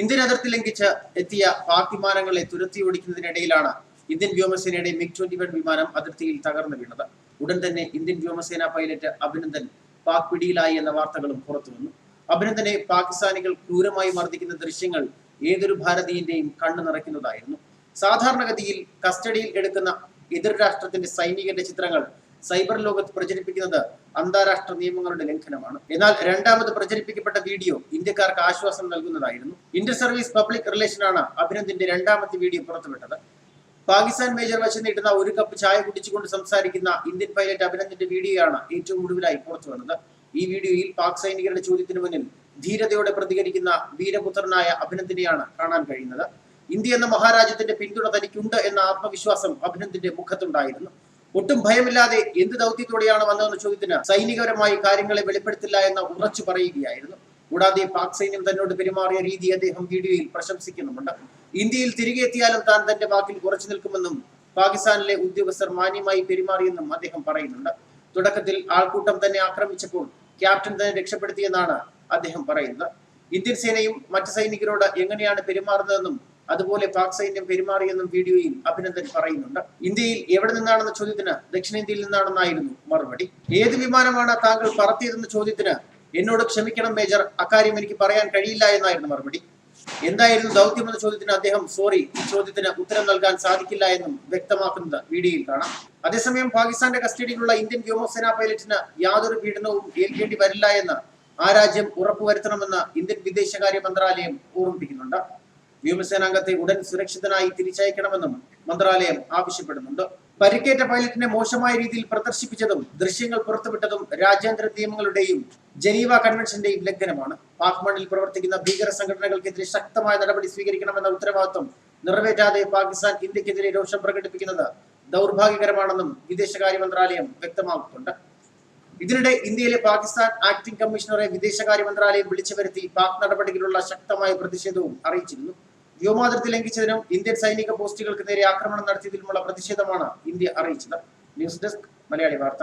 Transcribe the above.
Indian അതിർത്തി ലംഘിച്ച് എത്തിയ തുരത്തി ഓടിക്കുന്നതിനിടയിലാണ് ഇന്ത്യൻ വ്യോമസേനയുടെ മിഗ് ട്വന്റി വൺ വിമാനം അതിർത്തിയിൽ തകർന്നു വീണത്. ഉടൻ തന്നെ ഇന്ത്യൻ വ്യോമസേന പൈലറ്റ് അഭിനന്ദൻ പാക് പിടിയിലായി എന്ന വാർത്തകളും പുറത്തുവന്നു അഭിനന്ദനെ പാകിസ്ഥാനികൾ ക്രൂരമായി മർദ്ദിക്കുന്ന ദൃശ്യങ്ങൾ ഏതൊരു ഭാരതീയന്റെയും കണ്ണു നിറയ്ക്കുന്നതായിരുന്നു. സാധാരണഗതിയിൽ കസ്റ്റഡിയിൽ എടുക്കുന്ന എതിർ രാഷ്ട്രത്തിന്റെ സൈനികന്റെ ചിത്രങ്ങൾ സൈബർ ലോകത്ത് പ്രചരിപ്പിക്കുന്നത് അന്താരാഷ്ട്ര നിയമങ്ങളുടെ ലംഘനമാണ്. എന്നാൽ രണ്ടാമത് പ്രചരിപ്പിക്കപ്പെട്ട വീഡിയോ ഇന്ത്യക്കാർക്ക് ആശ്വാസം നൽകുന്നതായിരുന്നു. ഇന്റർ സർവീസ് പബ്ലിക് ആണ് അഭിനന്ദിന്റെ രണ്ടാമത്തെ വീഡിയോ പുറത്തുവിട്ടത്. പാകിസ്ഥാൻ മേജർ വശം നീട്ടുന്ന ഒരു കപ്പ് ചായ കുടിച്ചുകൊണ്ട് സംസാരിക്കുന്ന ഇന്ത്യൻ പൈലറ്റ് അഭിനന്ദിന്റെ വീഡിയോയാണ് ഏറ്റവും ഒടുവിലായി പുറത്തു വന്നത്. ഈ വീഡിയോയിൽ പാക് സൈനികരുടെ ചോദ്യത്തിന് മുന്നിൽ ധീരതയോടെ പ്രതികരിക്കുന്ന വീരപുത്രനായ അഭിനന്ദിനെയാണ് കാണാൻ കഴിയുന്നത്. ഇന്ത്യ എന്ന മഹാരാജ്യത്തിന്റെ പിന്തുണ തനിക്കുണ്ട് എന്ന ആത്മവിശ്വാസം അഭിനന്ദിന്റെ മുഖത്തുണ്ടായിരുന്നു. ഒട്ടും ഭയമില്ലാതെ എന്ത് ദൗത്യത്തോടെയാണ് വന്നതെന്ന് ചോദ്യത്തിന് സൈനികപരമായി കാര്യങ്ങളെ വെളിപ്പെടുത്തില്ല എന്ന് ഉറച്ചു പറയുകയായിരുന്നു. കൂടാതെ പാക് സൈന്യം തന്നോട് പെരുമാറിയ രീതി അദ്ദേഹം വീഡിയോയിൽ പ്രശംസിക്കുന്നുമുണ്ട്. ഇന്ത്യയിൽ തിരികെ എത്തിയാലും താൻ തന്റെ വാക്കിൽ ഉറച്ചു നിൽക്കുമെന്നും പാകിസ്ഥാനിലെ ഉദ്യോഗസ്ഥർ മാന്യമായി പെരുമാറിയെന്നും അദ്ദേഹം പറയുന്നുണ്ട്. തുടക്കത്തിൽ ആൾക്കൂട്ടം തന്നെ ആക്രമിച്ചപ്പോൾ ക്യാപ്റ്റൻ തന്നെ രക്ഷപ്പെടുത്തിയെന്നാണ് അദ്ദേഹം പറയുന്നത്. ഇന്ത്യൻ സേനയും മറ്റ് സൈനികരോട് എങ്ങനെയാണ് പെരുമാറുന്നതെന്നും അതുപോലെ പാക് സൈന്യം പെരുമാറിയെന്നും വീഡിയോയിൽ അഭിനന്ദൻ പറയുന്നുണ്ട്. ഇന്ത്യയിൽ എവിടെ നിന്നാണെന്ന ചോദ്യത്തിന് ദക്ഷിണേന്ത്യയിൽ നിന്നാണെന്നായിരുന്നു മറുപടി. ഏത് വിമാനമാണ് താങ്കൾ പറത്തിയതെന്ന ചോദ്യത്തിന് എന്നോട് ക്ഷമിക്കണം മേജർ. അക്കാര്യം എനിക്ക് പറയാൻ കഴിയില്ല എന്നായിരുന്നു മറുപടി. എന്തായിരുന്നു ദൗത്യം എന്ന ചോദ്യത്തിന് അദ്ദേഹം സോറി ഈ ചോദ്യത്തിന് ഉത്തരം നൽകാൻ സാധിക്കില്ല എന്നും വ്യക്തമാക്കുന്നത് വീഡിയോയിൽ കാണാം. അതേസമയം പാകിസ്ഥാന്റെ കസ്റ്റഡിയിലുള്ള ഇന്ത്യൻ വ്യോമസേനാ പൈലറ്റിന് യാതൊരു പീഡനവും ഏൽക്കേണ്ടി വരില്ല എന്ന് ആ രാജ്യം ഉറപ്പുവരുത്തണമെന്ന് ഇന്ത്യൻ വിദേശകാര്യ മന്ത്രാലയം ഓർമ്മിപ്പിക്കുന്നുണ്ട്. വ്യോമസേനാംഗത്തെ ഉടൻ സുരക്ഷിതനായി തിരിച്ചയക്കണമെന്നും മന്ത്രാലയം ആവശ്യപ്പെടുന്നുണ്ട്. പരിക്കേറ്റ പൈലറ്റിനെ മോശമായ രീതിയിൽ പ്രദർശിപ്പിച്ചതും ദൃശ്യങ്ങൾ പുറത്തുവിട്ടതും രാജ്യാന്തര നിയമങ്ങളുടെയും ജനീവ കൺവെൻഷന്റെയും ലംഘനമാണ്. പാക് മണ്ണിൽ പ്രവർത്തിക്കുന്ന ഭീകര സംഘടനകൾക്കെതിരെ ശക്തമായ നടപടി സ്വീകരിക്കണമെന്ന ഉത്തരവാദിത്വം നിറവേറ്റാതെ പാകിസ്ഥാൻ ഇന്ത്യക്കെതിരെ രോഷം പ്രകടിപ്പിക്കുന്നത് ദൗർഭാഗ്യകരമാണെന്നും വിദേശകാര്യ മന്ത്രാലയം വ്യക്തമാക്കുന്നുണ്ട്. ഇതിനിടെ ഇന്ത്യയിലെ പാകിസ്ഥാൻ ആക്ടിംഗ് കമ്മീഷണറെ വിദേശകാര്യ മന്ത്രാലയം വിളിച്ചു വരുത്തി പാക് നടപടികളുള്ള ശക്തമായ പ്രതിഷേധവും അറിയിച്ചിരുന്നു. വ്യോമാതിർത്തി ലംഘിച്ചതിനും ഇന്ത്യൻ സൈനിക പോസ്റ്റുകൾക്ക് നേരെ ആക്രമണം നടത്തിയതിനുമുള്ള പ്രതിഷേധമാണ് ഇന്ത്യ അറിയിച്ചത്. ന്യൂസ് ഡെസ്ക് മലയാളി വാർത്ത.